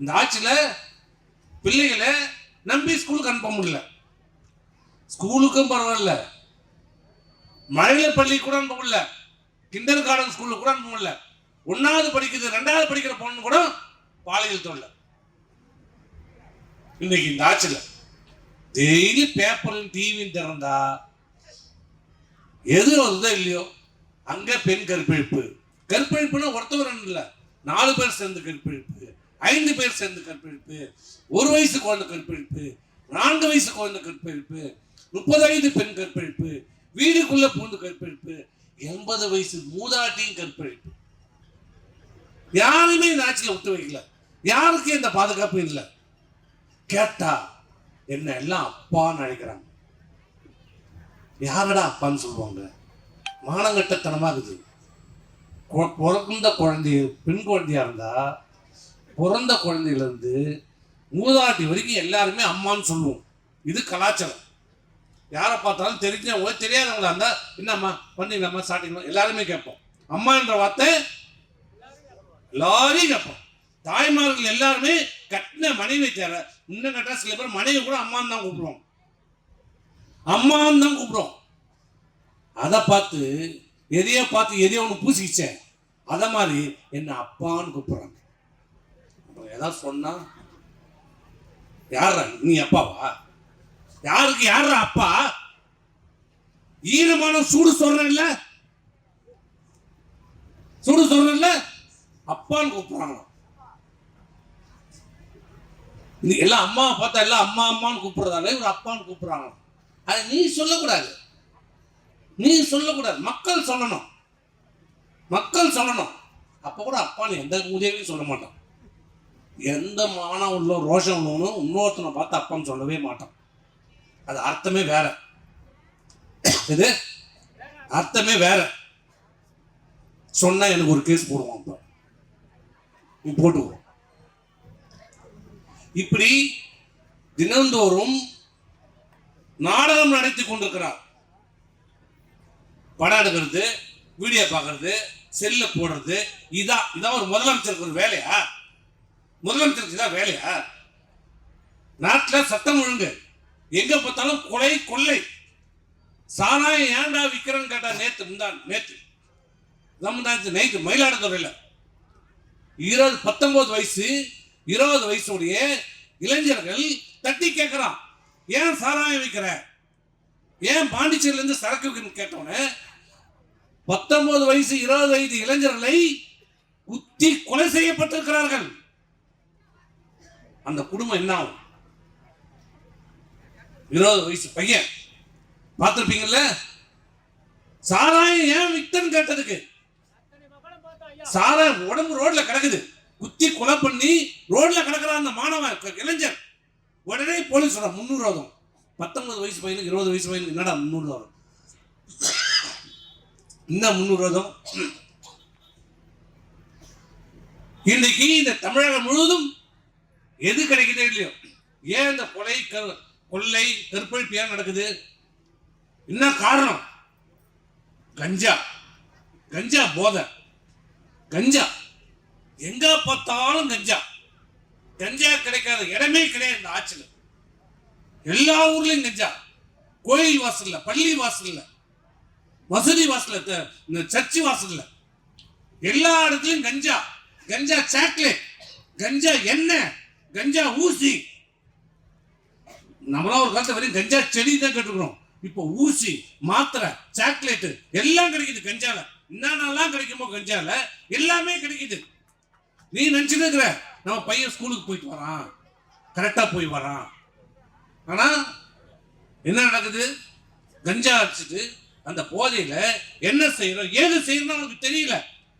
இந்த ஆட்சியில் பிள்ளைகளை நம்பி ஸ்கூலுக்கு அனுப்ப முடியல. ஸ்கூலுக்கும் பரவாயில்ல. மழையர் பள்ளி கூட அனுப்ப முடியல. கிண்டர் கார்டன் ஸ்கூலுக்கு கூட அனுப்ப முடியல. ஒன்றாவது படிக்குது ரெண்டாவது படிக்கிற பொண்ணு கூட பாலியல் தொல்லை. இன்னைக்கு இந்த ஆட்சியில் டெய்லி பேப்பரும் டிவியும் திறந்தா எது வருதோ இல்லையோ அங்கே பெண் கற்பழிப்பு. கற்பழிப்புன்னா ஒருத்தவர் இல்லை நாலு பேர் சேர்ந்து கற்பழிப்பு. ஐந்து பேர் சேர்ந்து கற்பழிப்பு ஒரு வயசு குழந்தை கற்பழிப்பு நான்கு வயசு குழந்தை கற்பழிப்பு முப்பது பெண் கற்பழிப்பு வீடுக்குள்ள பூந்து கற்பழிப்பு எண்பது வயசு மூதாட்டியும் கற்பழிப்பு யாருமே இந்த ஆட்சியில் விட்டு வைக்கல. யாருக்கும் இந்த பாதுகாப்பு இல்லை. கேட்டா என்ன எல்லாம் அப்பான்னு அழைக்கிறாங்க யாரடா அப்பான்னு சொல்லுவாங்க. மானங்கட்டத்தனமாகுது. இருக்குது பிறந்த குழந்தை பெண் குழந்தையா இருந்தா பிறந்த குழந்தையில இருந்து மூதாட்டி வரைக்கும் எல்லாருமே அம்மான்னு சொல்லுவோம். இது கலாச்சாரம். யாரை பார்த்தாலும் தெரிஞ்சவங்க தெரியாதவங்களா இருந்தால் என்னம்மா பண்ணீங்களாம்மா சாட்டிங்களா எல்லாருமே கேட்போம். அம்மா என்ற வார்த்தை எல்லாரையும் கேட்போம். தாய்மார்கள் எல்லாருமே கட்டின மனைவி தேவை. இன்னும் கேட்டா சில பேர் மனைவி கூட அம்மான்னு தான் கூப்பிடுவோம் அம்மான்னு தான் கூப்பிடுவோம் அதை பார்த்து எதையோ பார்த்து எதையோ ஒன்று பூசிக்கிச்சேன் அதை மாதிரி என்னை அப்பான்னு கூப்பிடுறாங்க. ஏதாவது சொன்னா? யாரா நீ அப்பாவா? யாருக்கு யாரா அப்பா? ஈரமான சூடு சொல்றேன்ல சூடு சொல்றேன்ல அப்பான்னு கூப்பிடுறாங்க இன்னைக்கு எல்லாம் அம்மாவை பார்த்தா எல்லாம் அம்மா அம்மான்னு கூப்பிடுறதால இவர் அப்பான்னு கூப்பிடுறாங்க அதை நீ சொல்லக்கூடாது. நீ சொல்லக்கூடாது. மக்கள் சொல்லணும். மக்கள் சொல்லணும். அப்போ கூட அப்பான்னு எந்த உதவியும் சொல்ல மாட்டோம் எந்த மானம் உள்ள ரோஷம் உள்ளவனும் இன்னொருத்தனை பார்த்து அப்பான்னு சொல்லவே மாட்டான். அது அர்த்தமே வேற. இது அர்த்தமே வேற. சொன்னா எனக்கு ஒரு கேஸ் போடுவான் இப்போ நீ போட்டுக்கோ இப்படி தினந்தோறும் நாடகம் நடத்தி கொண்டிருக்கிறார். படம் எடுக்கிறது வீடியோ பார்க்கறது செல்ல போடுறது இதான் இதான் ஒரு முதலமைச்சருக்கு ஒரு வேலையா? முதலமைச்சருக்கு தான் வேலையா? நாட்டில் சட்டம் ஒழுங்கு. எங்க பார்த்தாலும் கொலை கொள்ளை. சாராயம் ஏன்டா விற்கிறேன்னு கேட்டா நேற்று முந்தான் நம்ம தான் நைட்டு மயிலாடுதுறையில். இருபது பத்தொன்பது வயசு இருபது வயசுடைய இளைஞர்கள் தட்டி கேட்குறான் ஏன் சாராயம் விற்கிற ஏன் பாண்டிச்சேரியிலேருந்து சரக்கு விற்கிறன்னு கேட்டோன்னே பத்தொன்பது வயசு இருபது வயது இளைஞர்களை குத்தி கொலை செய்யப்பட்டிருக்கிறார்கள். அந்த குடும்பம் என்ன ஆகும் இருபது வயசு பையன். பார்த்துருப்பீங்கல்ல? சாராயம் ஏன் வித்தன்னு கேட்டதுக்கு? சாராயம் உடம்பு ரோட்ல கிடக்குது. குத்தி கொலை பண்ணி ரோட்ல கிடக்குற அந்த மாணவன் இளைஞர் உடனே போலீஸ் சொல்ற முந்நூறு வரும் பத்தொன்பது வயசு பையனுக்கு இருபது வயசு பையனுக்கு என்னடா முந்நூறு வரும்? என்ன முந்நூறு வரும் இன்னைக்கு இந்த தமிழகம் முழுவதும் எது கிடைக்குதோ இல்லையோ. ஏன் இந்த கொலை கொள்ளை கற்பழிப்பு ஏன் நடக்குது? என்ன காரணம்? கஞ்சா. கஞ்சா போதை. கஞ்சா. எங்க பார்த்தாலும் கஞ்சா. கஞ்சா கிடைக்காத இடமே கிடையாது இந்த ஆட்சியில் எல்லா ஊர்லயும் கஞ்சா. கோயில் வாசல்ல பள்ளி வாசல்ல மசூதி வாசல்ல இந்த சர்ச்சு வாசல்ல. எல்லா இடத்துலயும் கஞ்சா. கஞ்சா சாக்லேட். கஞ்சா எண்ணெய். கஞ்சா ஊசி. நம்மளாம் ஒரு காலத்தில் வரையும் கஞ்சா செடி தான் கேட்டுக்கிறோம் இப்போ ஊசி மாத்திரை சாக்லேட்டு எல்லாம் கிடைக்குது கஞ்சால. என்னென்னலாம் கிடைக்குமோ கஞ்சால எல்லாமே கிடைக்குது. நீ நினைச்சுட்டு இருக்கிற நம்ம பையன் ஸ்கூலுக்கு போயிட்டு வரான். கரெக்டாக போய் வரான். ஆனால் என்ன நடக்குது? கஞ்சா அடிச்சுட்டு அந்த போதையில் என்ன செய்யறோம்? ஏது செய்யறோம் அவனுக்கு தெரியல.